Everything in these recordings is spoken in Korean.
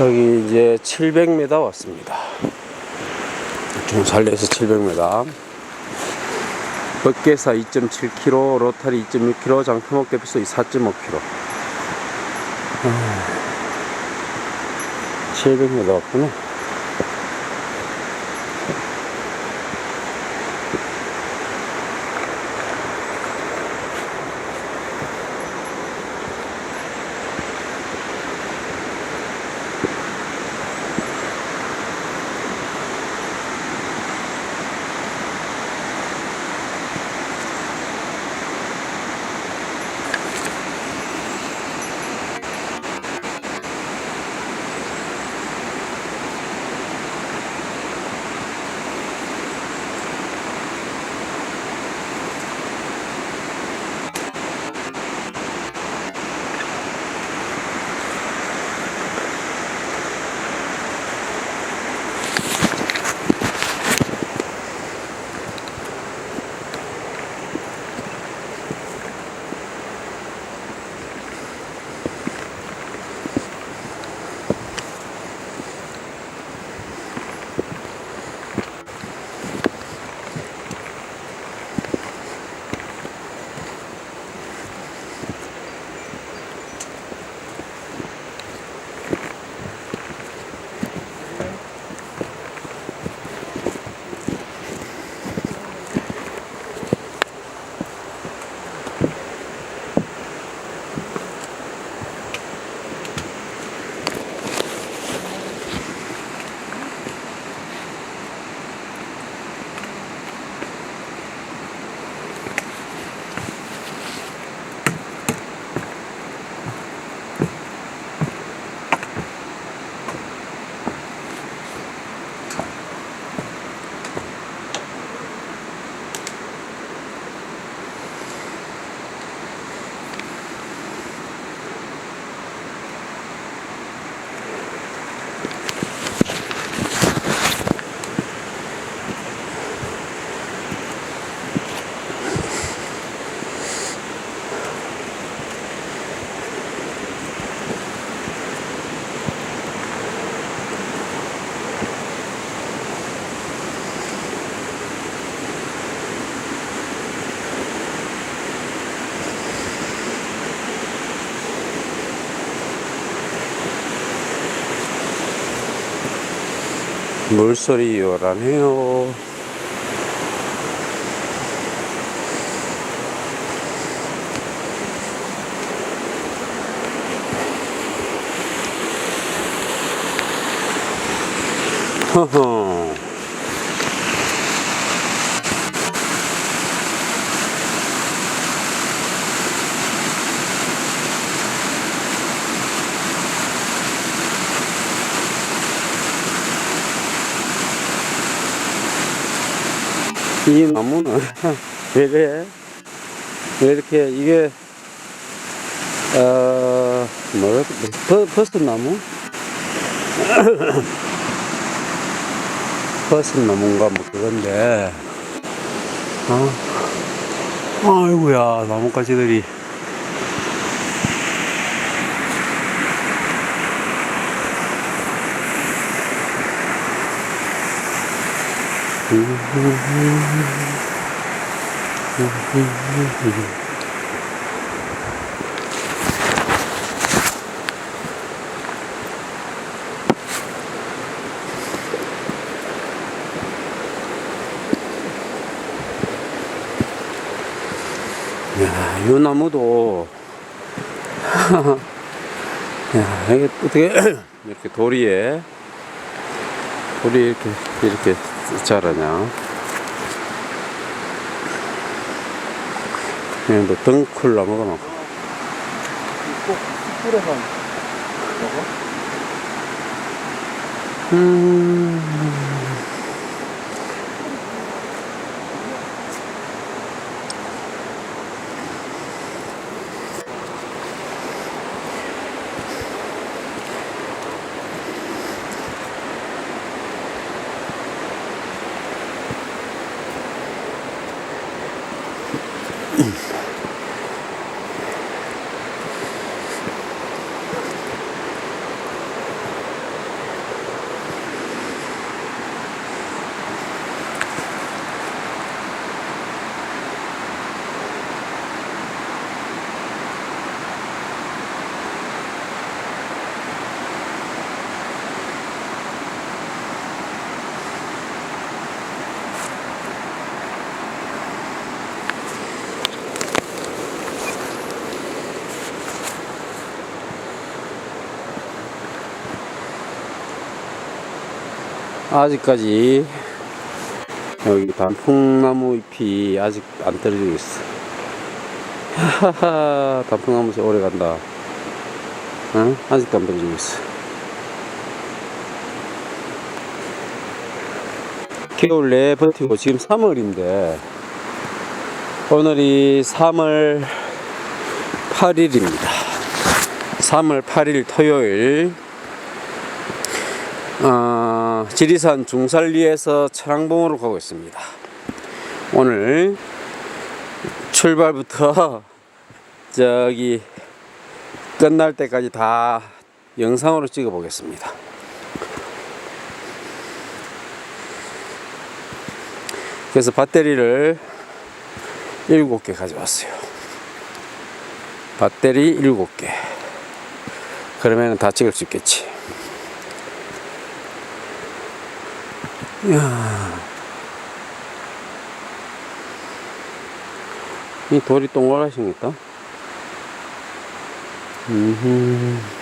여기 이제 700m 왔습니다. 중산리에서 700m. 법계사 2.7km, 로타리 2.6km, 장표목 대피소 4.5km. 700m 왔구나. 물소리 요란해요. 허허. 이 나무는 왜 이래? 왜 이렇게 이게 어 뭐라 버, 버섯나무? 버섯나무인가 뭐 그건데 어? 아이고야 나뭇가지들이 야, 이 나무도 야, 이게 어떻게 이렇게 도리에 돌이 이렇게 이렇게 자라냐? 그냥 뭐 덩쿨 나무가 먹어? 음. 아직까지 여기 단풍나무 잎이 아직 안 떨어지고 있어. 하하하, 단풍나무 저 오래 간다. 응? 아직도 안 떨어지고 있어. 겨울 내 버티고 지금 3월인데 오늘이 3월 8일입니다. 3월 8일 토요일 어, 지리산 중산리에서 차량봉으로 가고 있습니다. 오늘 출발부터 저기 끝날 때까지 다 영상으로 찍어 보겠습니다. 그래서 배터리를 7개 가져왔어요. 배터리 7개. 그러면 다 찍을 수 있겠지. 이야. 이 돌이 동그랗게 생겼다. 음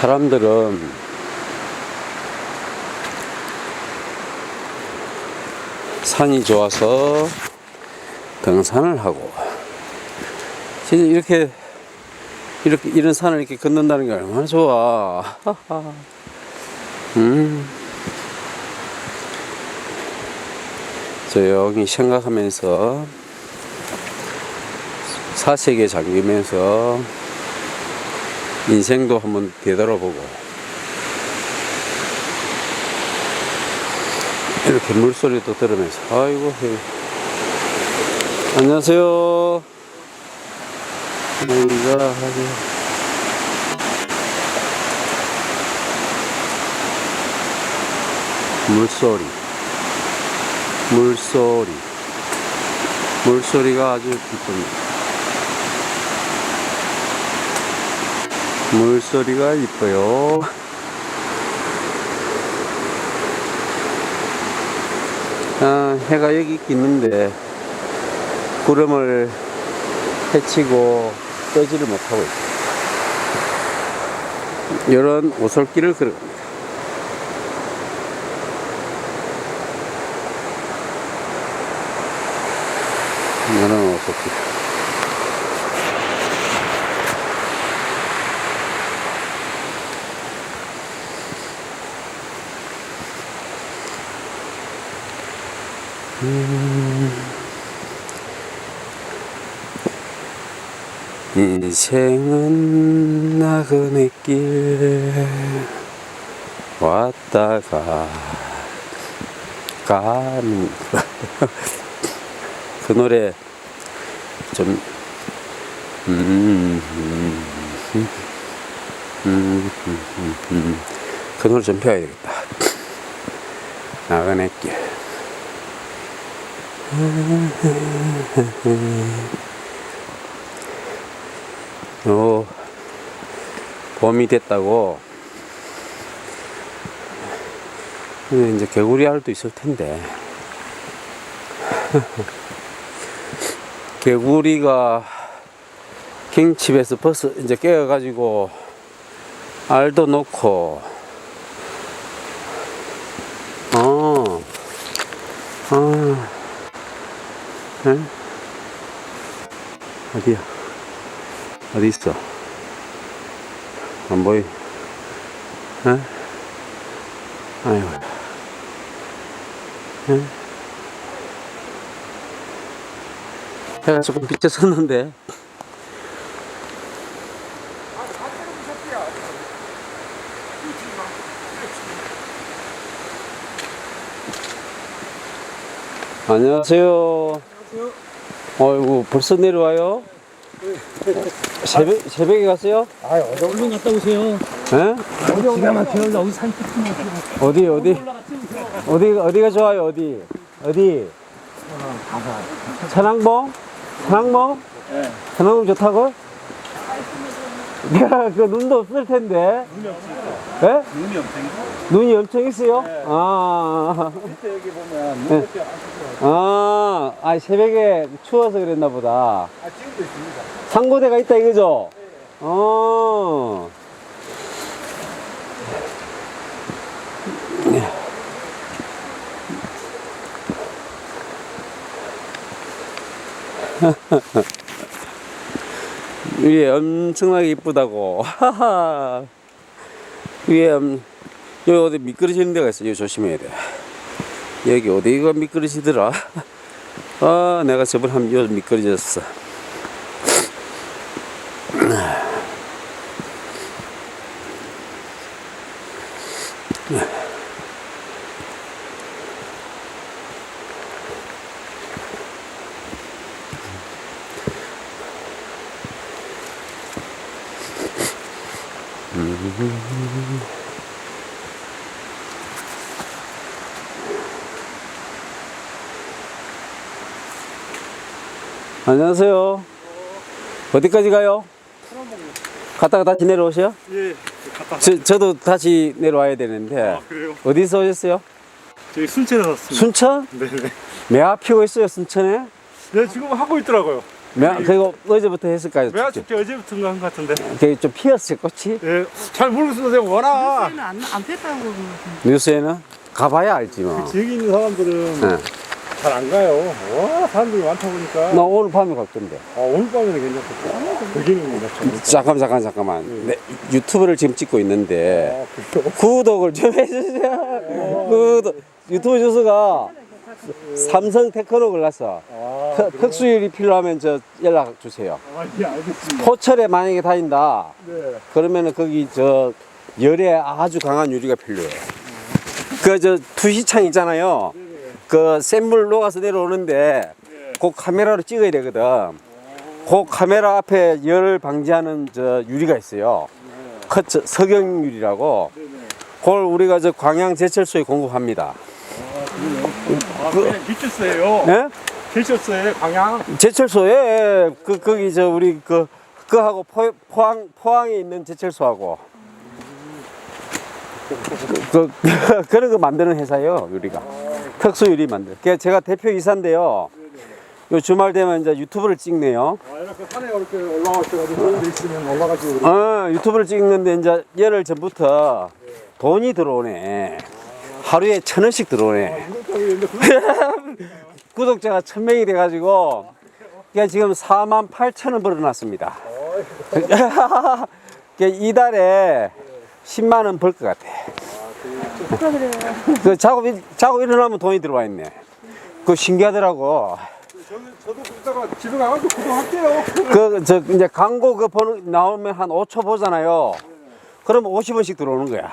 사람들은 산이 좋아서 등산을 하고 진짜 이렇게 이렇게 이런 산을 이렇게 걷는다는 게 얼마나 좋아. 음. 조용히 생각하면서 사색에 잠기면서 인생도 한번 되돌아보고 이렇게 물소리도 들으면서 아이고 여기. 안녕하세요. 여기가 아주 물소리. 물소리. 물소리가 아주 기쁩니다 물소리가 이뻐요. 아, 해가 여기 있는데 구름을 헤치고 떠지를 못하고 있어요. 이런 오솔길을 걸어갑니다. 이런 오솔길. 인생은 나그네 길 왔다가 가는 그 노래 좀 음, 음, 음, 음, 음, 음. 그 노래 좀 배워야 되겠다 나그네 길 봄이 됐다고 이제 개구리 알도 있을 텐데 개구리가 킹칩에서 버스 이제 깨어가지고 알도 놓고 어, 아, 에? 어디야? 어디 있어? 안 보이? 에? 아이고. 에? 해가 조금 비쳤었는데. 안녕하세요. 어이구, 벌써 내려와요? 새벽, 새벽에 갔어요? 아, 어제 얼른 갔다 오세요. 예? 기가 막혀요. 여기 산 끝이면 어디, 어디? 어디, 어디가 좋아요, 어디? 어디? 천왕봉? 천왕봉? 네. 천왕봉 좋다고? 내가 그 눈도 없을 텐데. 눈이 없으니까. 예? 눈이 없으니까. 눈이 엄청 있어요? 네. 아, 그때 여기 보면 네. 눈이 안 아, 아, 새벽에 추워서 그랬나 보다. 아, 지금도 있습니다. 상고대가 있다 이거죠? 어. 위에 엄청나게 이쁘다고. 하하. 위에 엄, 여기 어디 미끄러지는 데가 있어. 여기 조심해야 돼. 여기 어디가 미끄러지더라? 아, 내가 저번에 한번 요 미끄러졌어. 안녕하세요. 어디까지 가요? 갔다가 다시 내려오세요? 예, 갔다. 저, 저도 다시 내려와야 되는데. 아, 그래요? 어디서 오셨어요? 저기 순천에 샀습니다. 순천? 네네. 매화 피고 있어요, 순천에? 네, 지금 하고 있더라고요. 매화, 그거 어제부터 했을까요? 매화 축제 어제부터인가 한것 같은데. 그게 좀 피었어요, 꽃이? 예, 잘 모르겠어요. 워낙 안, 안 뺐다고. 뉴스에는? 가봐야 알지, 뭐. 지역에 있는 사람들은 네. 잘 안 가요. 와, 사람들이 많다 보니까. 나 오늘 밤에 갈 건데. 아, 오늘 밤에는 괜찮겠다. 여기는 괜찮죠. 잠깐, 잠깐, 잠깐만. 네, 유튜브를 지금 찍고 있는데, 아, 그래요? 구독을 좀 해주세요. 구독. 유튜브 주소가 삼성 테크노 골랐어. 아, 特- 특수율이 필요하면 저 연락 주세요. 아, 예, 알겠습니다. 포철에 만약에 다닌다. 네. 그러면은 거기 저 열에 아주 강한 유리가 필요해요. 그 저 투시창 있잖아요. 그 센물 녹아서 내려오는데 그 카메라로 찍어야 되거든. 그 카메라 앞에 열 방지하는 저 유리가 있어요. 커처 석영 유리라고. 그걸 우리가 저 광양 제철소에 공급합니다. 아, 그냥 미쳤어요. 예? 미쳤어요, 광양. 제철소에 그 거기 저 우리 그 그하고 포, 포항 포항에 있는 제철소하고 그, 그 그런 거 만드는 회사예요 유리가 특수 유리 만들. 그 제가 대표 이사인데요. 요 주말 되면 이제 유튜브를 찍네요. 아, 이렇게 산에 이렇게 올라가셔가지고 있으면 올라가시고. 그래요. 어 유튜브를 찍는데 이제 열흘 전부터 돈이 들어오네. 하루에 천 원씩 들어오네. 구독자가 있는데 구독자가 천 명이 돼가지고 그게 지금 4만 8천 원 벌어놨습니다. 이달에 10만 원 벌 것 같아. 그 자고 일- 자고 일어나면 돈이 들어와 있네. 그 신기하더라고. 저는 저도 그러다가 집에 가가지고 구독할게요. 그 저 이제 광고 그 번호 나오면 한 5초 보잖아요. 그러면 50원씩 들어오는 거야.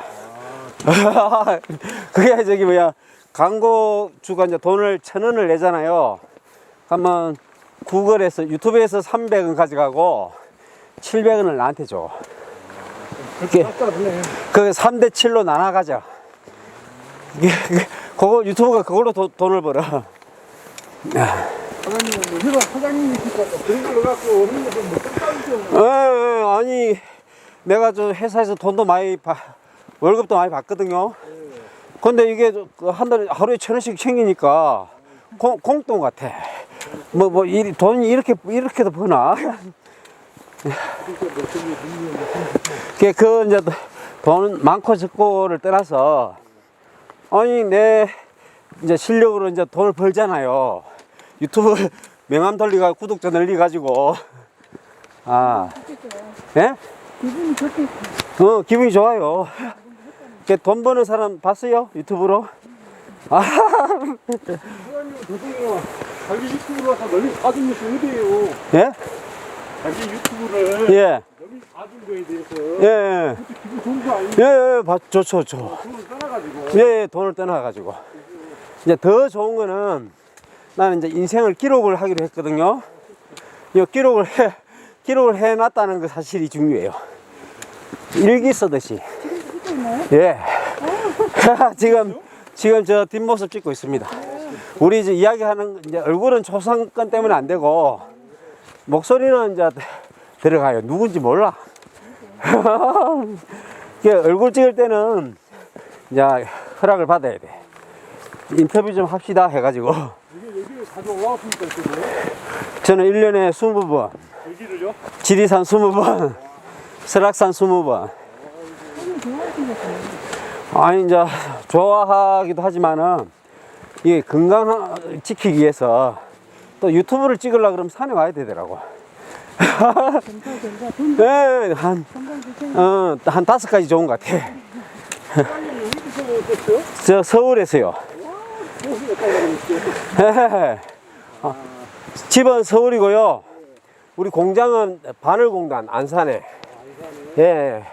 그게 저기 뭐야 광고 주가 이제 돈을 천 원을 내잖아요. 그러면 구글에서 유튜브에서 300원 가져가고 700원을 나한테 줘. 그게 네. 그 3대 7로 나눠 가져. 그거 유튜브가 그걸로 도- 돈을 벌어. 에, 에, 아니 내가 저 회사에서 돈도 많이 받 월급도 많이 받거든요. 근데 이게 저그 한 달에 하루에 천 원씩 챙기니까 공, 공돈 같아. 뭐뭐 돈이 이렇게 이렇게도 버나? 그, 그 이제 돈 많고 적고를 떠나서 아니 내 이제 실력으로 이제 돈을 벌잖아요. 유튜브 명함 돌리가 구독자 늘리 가지고 아 예? 기분이 좋게. 어 기분이 좋아요. 이렇게 돈 버는 사람 봤어요 유튜브로? 아 자기 유튜브로 와서 널리 봐준 것이 어디예요? 예? 자기 유튜브를 예. 거에 대해서 예. 예. 기분 좋은 거 아니에요? 예, 예, 봐, 좋죠, 좋죠. 돈을 떠나가지고. 예, 예, 돈을 떠나가지고. 이제 더 좋은 거는 나는 이제 인생을 기록을 하기로 했거든요. 이 기록을 해, 기록을 해놨다는 그 사실이 중요해요. 일기 쓰듯이. 예. 지금, 지금 저 뒷모습 찍고 있습니다. 우리 이제 이야기하는, 이제 얼굴은 초상권 때문에 안 되고, 목소리는 이제 들어가요. 누군지 몰라. 이게 얼굴 찍을 때는 이제 허락을 받아야 돼. 인터뷰 좀 합시다 해가지고. 이게 여기 자주 올라왔습니까, 이쪽으로? 저는 1년에 20번, 여기를요? 지리산 20번, 설악산 20번. 아니, 이제, 좋아하기도 하지만은, 이게 건강 지키기 위해서 또 유튜브를 찍으려고 그러면 산에 와야 되더라고. 네, 한, 어, 한 다섯 가지 좋은 것 같아. 저 서울에서요. 어, 집은 서울이고요. 우리 공장은 바늘공단 안산에. 예.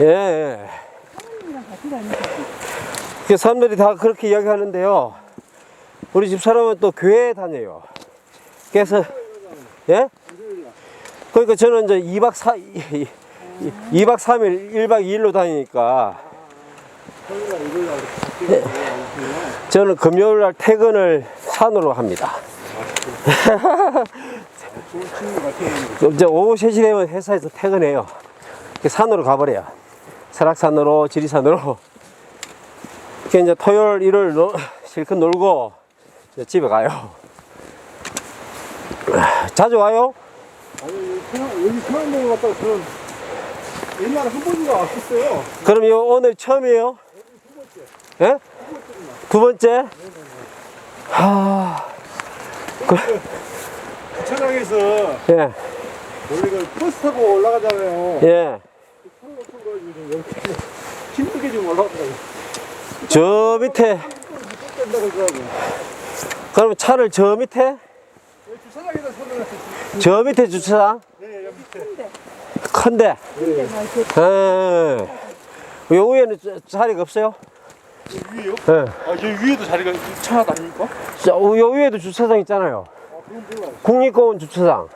예. 예. 그 사람들이 다 그렇게 이야기하는데요. 우리 집 사람은 또 교회에 다녀요. 그래서 예? 그러니까 저는 이제 2박 4 2박 3일 1박 2일로 다니니까 예. 저는 금요일 날 퇴근을 산으로 합니다. 이제 오후 3시 되면 회사에서 퇴근해요. 그 산으로 가버려요. 설악산으로, 지리산으로. 그 이제 토요일, 일요일 노, 실컷 놀고 집에 가요. 자주 와요? 아니, 여기 태양봉을 갔다가 저는 옛날에 한 번인가 왔었어요. 그럼 요 오늘 처음이에요? 예? 두 번째? 하, 예, 원래 그 버스 타고 올라가잖아요. 예. 이렇게 힘들게 좀 올라가더라고요. 저 밑에. 그러면 차를 저 밑에? 저 밑에 주차장? 네, 여기 밑에. 큰데? 예. 요 위에는 자- 자리가 없어요? 위에요? 예. 아, 여기 위에도 자리가 차 아닙니까? 자, 요 위에도 주차장 있잖아요. 아, 그건 몰라요. 국립공원 주차장.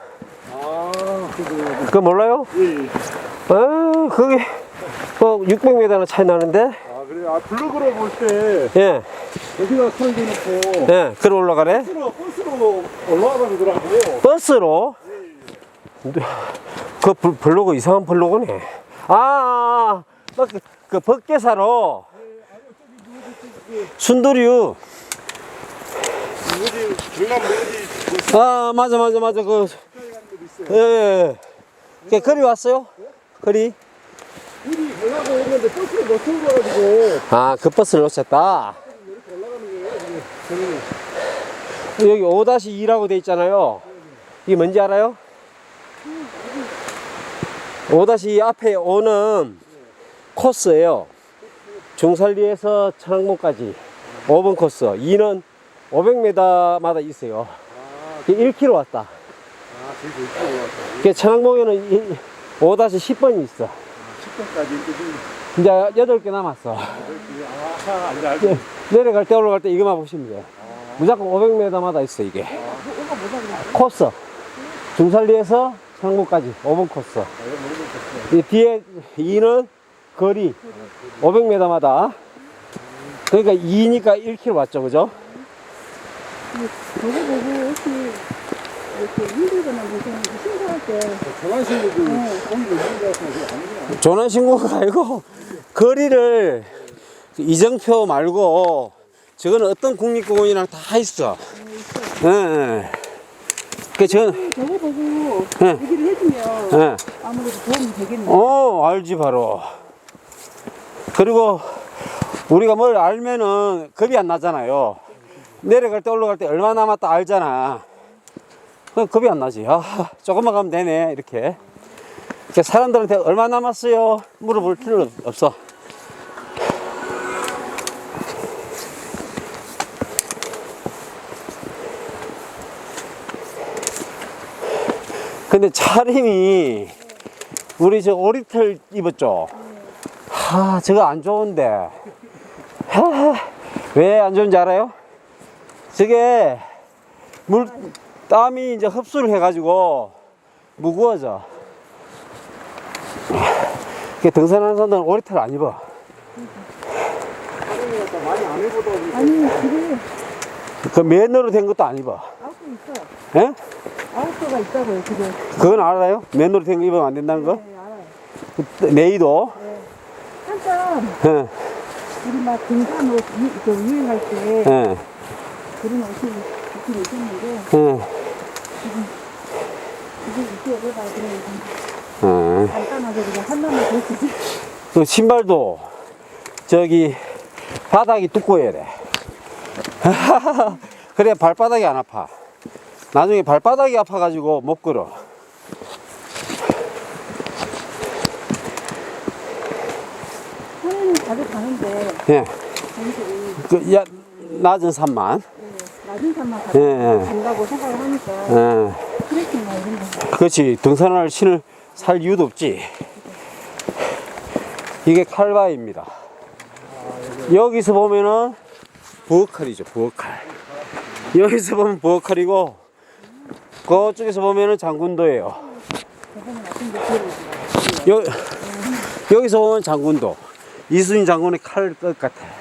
아, 그거. 그거 몰라요? 예, 예. 아, 그게 뭐 600m나 차이 나는데? 아, 블로그로 볼 때 예, 여기다 차를 대놓고 예, 그러 올라가래? 버스로, 버스로 올라가다 그러더라고. 버스로? 그 블- 블로그 이상한 블로그네. 아, 아, 아, 그, 그 벗개사로 순두류. 아, 맞아, 맞아, 맞아. 그, 있어요. 예, 예. 그 거리 왔어요? 거리? 가려고 오는데 버스를 못 타고 가가지고 아, 그 버스를 놓쳤다. 이렇게 올라가는 거예요. 이게 저는 여기 5-2라고 돼 있잖아요. 이게 뭔지 알아요? 5-2 앞에 5는 코스예요. 중살리에서 창목까지 5번 코스. 2는 500m마다 있어요. 이게 1km 왔다. 아, 저기 올라왔다. 이게 천왕봉에는 5-10번이 있어. 10번까지 이제 이제 8개 남았어. 아하, 이제 알고. 예, 내려갈 때 올라갈 때 이것만 보시면 돼요. 무조건 500m마다 있어 이게. 코스. 중살리에서 창문까지 5번 코스. 이 뒤에 2는 거리 500m마다. 그러니까 2니까 1km 왔죠, 그죠? 이렇게 힘들거나 무슨 신고할 때 전환신고도 오늘 연구가 왔으면 그거 아니구나. 전환 신고가 아니고 거리를 이정표 말고 저거는 어떤 국립공원이랑 다 있어. 예, 예. 그 저는 저거 보고 예. 얘기를 해주면 예. 아무래도 도움이 되겠네. 어, 알지, 바로. 그리고 우리가 뭘 알면은 겁이 안 나잖아요. 내려갈 때 올라갈 때 얼마 남았다 알잖아. 그 겁이 안 나지. 아, 조금만 가면 되네. 이렇게. 그러니까 사람들한테 얼마 남았어요? 물어볼 필요 없어. 근데 차림이 우리 저 오리털 입었죠? 하, 저거 안 좋은데. 왜 안 좋은지 알아요? 저게 물 땀이 이제 흡수를 해가지고 무거워져. 그 등산하는 사람들은 오리털 안 입어. 아니 집에 그 맨으로 된 것도 안 입어. 아웃도 있어. 예? 아웃도가 있다고요 집에. 그건 알아요? 맨으로 된 거 입으면 안 된다는 거? 네 알아요. 그 네이도. 한참 예, 우리 막 등산 옷 유, 그 유행할 때 예, 그런 옷이 있긴 있었는데 예. 예. 간단하게 그냥 쓰지. 그 신발도 저기 바닥이 두꺼워야 돼. 그래 발바닥이 안 아파. 나중에 발바닥이 아파가지고 못 걸어. 산에는 자주 가는데 예. 그 야, 낮은 산만. 낮은 산만 예, 가고 예. 간다고 생각을 하니까 예. 그렇지. 등산을 신을 살 이유도 없지. 이게 칼바입니다. 여기서 보면은 부엌칼이죠, 부엌칼. 여기서 보면 부엌칼이고, 그쪽에서 보면은 장군도예요. 여, 여기서 보면 장군도. 이순신 장군의 칼 끝 같아.